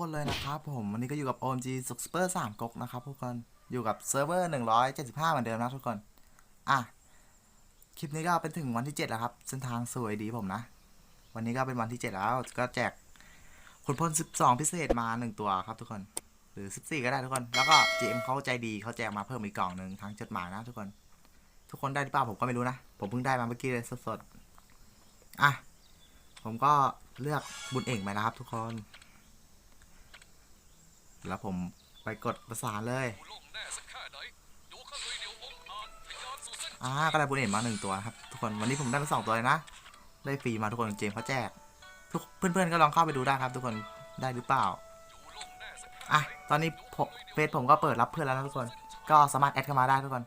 คนเลยนะครับผมวันนี้ก็อยู่กับ OMG Super 3ก๊กนะครับทุกคนอยู่กับเซิร์ฟเวอร์175 เหมือนเดิมนะทุกคน อะ คลิปนี้ก็เป็นถึงวันที่ 7 แล้วครับ เส้นทางสวยดีผมนะ วันนี้ก็เป็นวันที่ 7 แล้วก็แจกคุณพล 12 พิเศษมา 1 ตัวครับทุกคน หรือ 14 ก็ได้ทุกคน แล้วก็ GM เขาใจดีเขาแจกมาเพิ่มอีกกล่องหนึ่งทางจดหมายนะทุกคน ทุกคนได้หรือเปล่าผมก็ไม่รู้นะ ผมเพิ่งได้มาเมื่อกี้เลยสดๆ อะ ผมก็เลือกบุญเอกไปนะครับทุกคน แล้วผมไปกดประสานเลยโลกแน่สักแค่ไหนดูข้าลุยเดี๋ยวองค์อาจทะยานสู่เส้นอ่าก็ได้บุญเอกมาหนึ่งตัวครับทุกคนวันนี้ผมได้มาสองตัวเลยนะ ได้ฟรีมาทุกคนเจมส์เขาแจก ทุกเพื่อนๆก็ลองเข้าไปดูได้ครับ ทุกคนได้หรือเปล่าดูโลกแน่สักแค่อะตอนนี้ผมเฟซผมก็เปิดรับเพื่อนแล้วนะทุกคน ก็สามารถแอดเข้ามาได้ทุกคน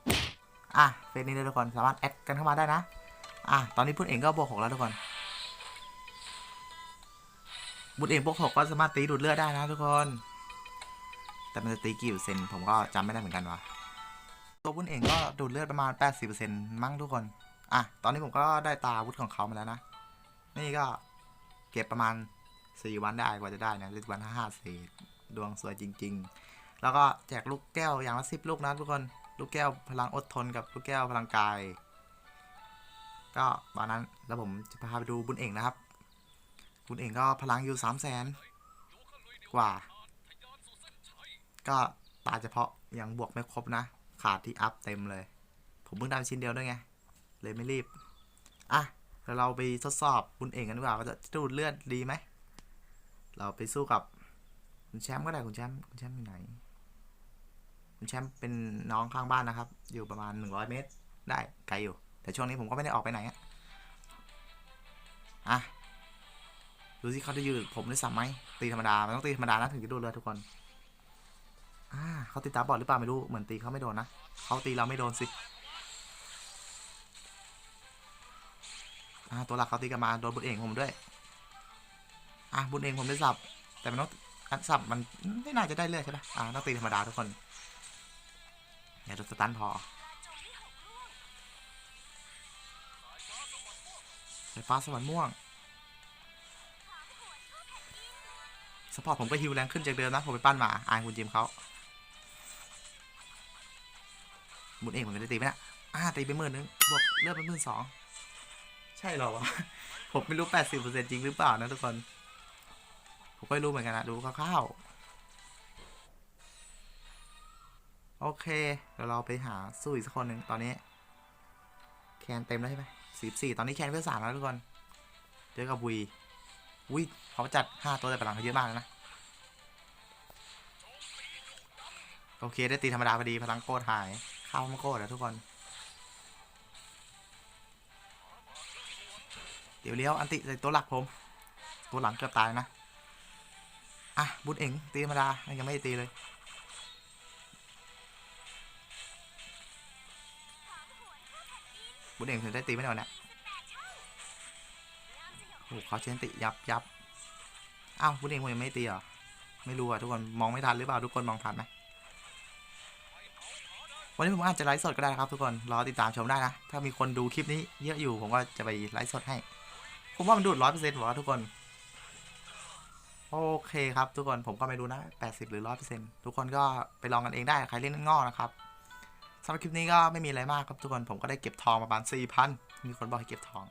อะเฟซนี้เลยทุกคนสามารถแอดกันเข้ามาได้นะอะตอนนี้บุญเอกก็บวกหกแล้วทุกคนบุญเอกบวกหกก็สามารถตีดูดเลือดได้นะทุกคน แต่มันจะตีกี่เปอร์เซ็นต์ผมก็จำไม่ได้เหมือนกันว่ะตัวบุญเองก็ดูดเลือดประมาณ 80%มั้งทุกคน อะ ตอนนี้ผมก็ได้ตาวุธของเขามาแล้วนะ นี่ก็เก็บประมาณ 4 วันได้กว่าจะได้นะหรือวันห้าสี่ดวงสวยจริง ๆ แล้วก็แจกลูกแก้วอย่างละสิบลูกนะทุกคน ลูกแก้วพลังอดทนกับลูกแก้วพลังกาย ก็ตอนนั้นแล้วผมจะพาไปดูบุญเองนะครับ บุญเองก็พลังอยู่3 0 0แสนกว่า ทะยานสู่เส้นชัย ก็ตาเฉพาะยังบวกไม่ครบนะ ขาดที่อัพเต็มเลย ผมเพิ่งได้ชิ้นเดียวด้วยไง เลยไม่รีบ อะเราไปทดสอบบุญเองกันดีกว่าว่าจะดูดเลือดดีไหม เราไปสู้กับคุณแชมป์ก็ได้คุณแชมป์คุณแชมป์อยู่ไหน คุณแชมป์เป็นน้องข้างบ้านนะครับ อยู่ประมาณ 100 เมตร ได้ไกลอยู่ แต่ช่วงนี้ผมก็ไม่ได้ออกไปไหนอะอะดูสิเขาจะยืดผมได้สัมไหมตีธรรมดา มันต้องตีธรรมดานะถึงจะดูดเลือดทุกคน อ่าเขาตีตาบอดหรือเปล่าไม่รู้ เหมือนตีเขาไม่โดนนะเขาตีเราไม่โดนสิอ่าตัวหลักเขาตีกันมาโดนบุญเองผมด้วย อะบุญเองผมได้สับ แต่มันต้องอันสับมันไม่น่าจะได้เลือดใช่ปะอ่าต้องตีธรรมดาทุกคนอย่าโดนสตันพอไฟฟ้าสวรรค์ม่วงสปอร์ตผมก็ฮิวแรงขึ้นจากเดิมนะ ผมไปปั้นมาอายคุณจิมเขา บุญเองผมจะได้ตีไหมนะอ่าตีไปหมื่นนึงบวกเลือดเป็นหมื่นสองใช่หรอวะผมไม่รู้แปดสิบเปอร์เซ็นจริงหรือเปล่านะทุกคน ผมก็ไม่รู้เหมือนกันนะดูคร่าวๆโอเคเดี๋ยวเราไปหาสู้อีกสักคนหนึ่งตอนนี้ แคนเต็มแล้วใช่ไหมสิบสี่ตอนนี้แคนเพื่อสามแล้วทุกคนเจอกับวีวิเขาจัดห้าตัวแต่พลังเขาเยอะมากนะโอเค ได้ตีธรรมดาพอดีพลังโคตรหาย ข้ามาโคตรแล้วทุกคน เดี๋ยวเลี้ยวอันติใส่ตัวหลักผม ตัวหลังเกือบตายนะ อะบุญเอ๋งตีธรรมดายังไม่ได้ตีเลย บุญเอ๋งถึงได้ตีไม่ได้วันเนี้ยโอ้โหเขาเชนติยับยับอ้าวบุญเอ๋งผมยังไม่ตีเหรอไม่รู้อะทุกคนมองไม่ทันหรือเปล่าทุกคนมองทันไหม วันนี้ผมอาจจะไลฟ์สดก็ได้นะครับทุกคนรอติดตามชมได้นะ ถ้ามีคนดูคลิปนี้เยอะอยู่ผมก็จะไปไลฟ์สดให้ ผมว่ามันดูดร้อยเปอร์เซ็นต์หรอทุกคน โอเคครับทุกคนผมก็ไม่รู้นะแปดสิบหรือร้อยเปอร์เซ็นต์ทุกคนก็ไปลองกันเองได้ใครเล่นง้อนะครับสำหรับคลิปนี้ก็ไม่มีอะไรมากครับทุกคนผมก็ได้เก็บทองประมาณสี่พันมีคนบอกให้เก็บทอง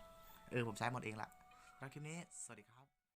เออผมใช้หมดเองละสำหรับคลิปนี้สวัสดีครับ